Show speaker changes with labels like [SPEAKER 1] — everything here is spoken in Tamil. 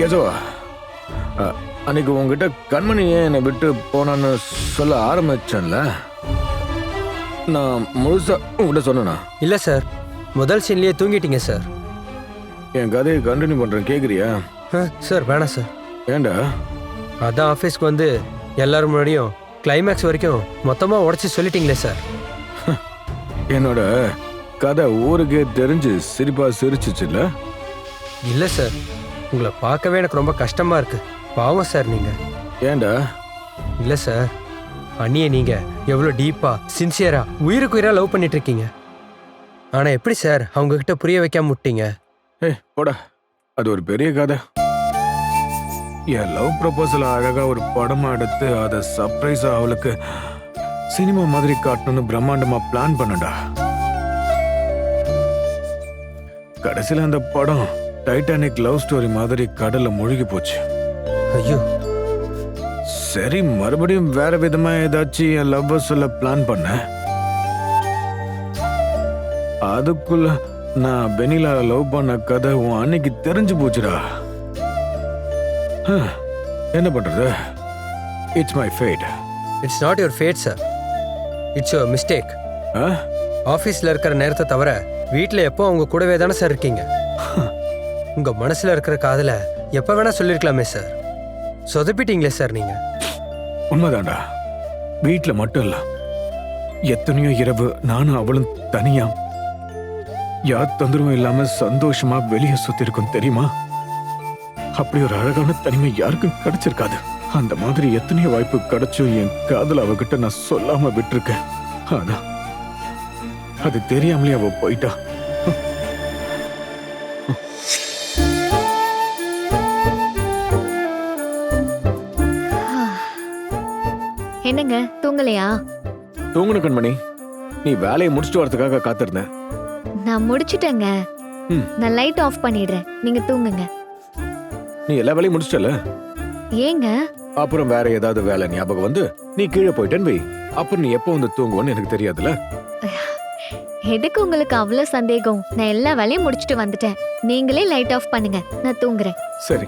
[SPEAKER 1] கேசவா? அன்னைக்கு உங்ககிட்ட கண்மணி ஏன் என்னை விட்டு போனான்னு சொல்ல ஆரம்பிச்சேன்ல? நான் முழுசா உங்ககிட்ட சொன்னேனா?
[SPEAKER 2] இல்லை சார். முதல் சீன்லேயே தூங்கிட்டீங்க சார்.
[SPEAKER 1] என் கதையை கண்டினியூ பண்றேன் கேக்குறியா?
[SPEAKER 2] ஆ, சார் வேணாம் சார்.
[SPEAKER 1] ஏன்டா
[SPEAKER 2] அதான் ஆஃபீஸ்க்கு வந்து எல்லாரும் முன்னாடியும் கிளைமேக்ஸ் வரைக்கும் மொத்தமாக உடச்சி சொல்லிட்டீங்களே சார்.
[SPEAKER 1] என்னோட கதை ஊருக்கே தெரிஞ்சு சிரிப்பா சிரிச்சிச்சுல்ல?
[SPEAKER 2] இல்லை சார். உங்களை பார்க்கவே எனக்கு ரொம்ப கஷ்டமாக இருக்கு. பாவம் சார் நீங்கள்
[SPEAKER 1] ஏன்டா?
[SPEAKER 2] இல்லை சார். அண்ணியை நீங்கள் எவ்வளோ டீப்பாக சின்சியராக உயிருக்கு உயிராக லவ் பண்ணிட்டு இருக்கீங்க ஆனால் எப்படி சார் அவங்க கிட்ட புரிய வைக்காம விட்டீங்க?
[SPEAKER 1] ஏய் போடா. அது ஒரு பெரிய கதை. என் லவ் ப்ரப்போசல் அழகா ஒரு படமா எடுத்து அதை சர்ப்ரைஸா அவளுக்கு சினிமா மாதிரி காட்டணும்னு பிரம்மாண்டமா பிளான் பண்ணடா. கடைசியில அந்த படம் டைட்டானிக் லவ் ஸ்டோரி மாதிரி கடல்ல முழுகி போச்சு.
[SPEAKER 2] ஐயோ.
[SPEAKER 1] சரி மறுபடியும் வேற விதமா ஏதாச்சும் என் லவ் சொல்ல பிளான் பண்ணேன் அதுக்குள்ள நான் பெனிலா லவ் பண்ண கதை உன் அன்னைக்கு தெரிஞ்சு போச்சுடா. என்ன பண்றது? It's my fate
[SPEAKER 2] it's not your fate sir it's your mistake ஆஃபீஸில் இருக்கிற நேரத்தை தவிர வீட்டில் எப்போ அவங்க கூடவே தானே சார் இருக்கீங்க. உங்கள் மனசில் இருக்கிற காதலை எப்போ வேணால் சொல்லியிருக்கலாமே சார் சொதப்பிட்டீங்களே சார் நீங்கள்
[SPEAKER 1] உண்மைதான்டா. வீட்டில் மட்டும் இல்லை. எத்தனையோ இரவு நானும் அவளும் தனியா. யார் தொந்தரவும் இல்லாம சந்தோஷமா வெளியே சுத்தி தெரியுமா? அப்படி ஒரு அழகான தனிமை யாருக்கும் கிடைச்சிருக்காது. அந்த மாதிரி எத்தனையோ வாய்ப்பு கிடைச்சும் என் காதல் அவகிட்ட நான் சொல்லாம விட்டிருக்கேன். ஆனா அது தெரியாமலே அவ போயிட்டா.
[SPEAKER 3] என்னங்க தூங்கலையா?
[SPEAKER 1] தூங்குன கண்மணி. நீ வேலையை முடிச்சுட்டு வரதுக்காக காத்திருந்தேன்.
[SPEAKER 3] நான் முடிச்சிட்டேங்க.
[SPEAKER 1] ம்.
[SPEAKER 3] நான் லைட் ஆஃப் பண்ணிடுறேன். நீங்க தூங்குங்க.
[SPEAKER 1] நீ எல்லா வேலையும் முடிச்சிட்டல
[SPEAKER 3] ஏங்க?
[SPEAKER 1] அப்புறம் வேற ஏதாவது வேலை ஞாபகம் வந்து நீ கீழே போயிட்டேன்னு வை. அப்புறம் நீ எப்போ வந்து தூங்குவோன்னு எனக்கு தெரியாதுல்ல?
[SPEAKER 3] எதுக்கு உங்களுக்கு அவ்வளோ சந்தேகம்? நான் எல்லா வேலையும் முடிச்சிட்டு வந்துட்டேன். நீங்களே லைட் ஆஃப் பண்ணுங்க. நான் தூங்குறேன்.
[SPEAKER 1] சரி.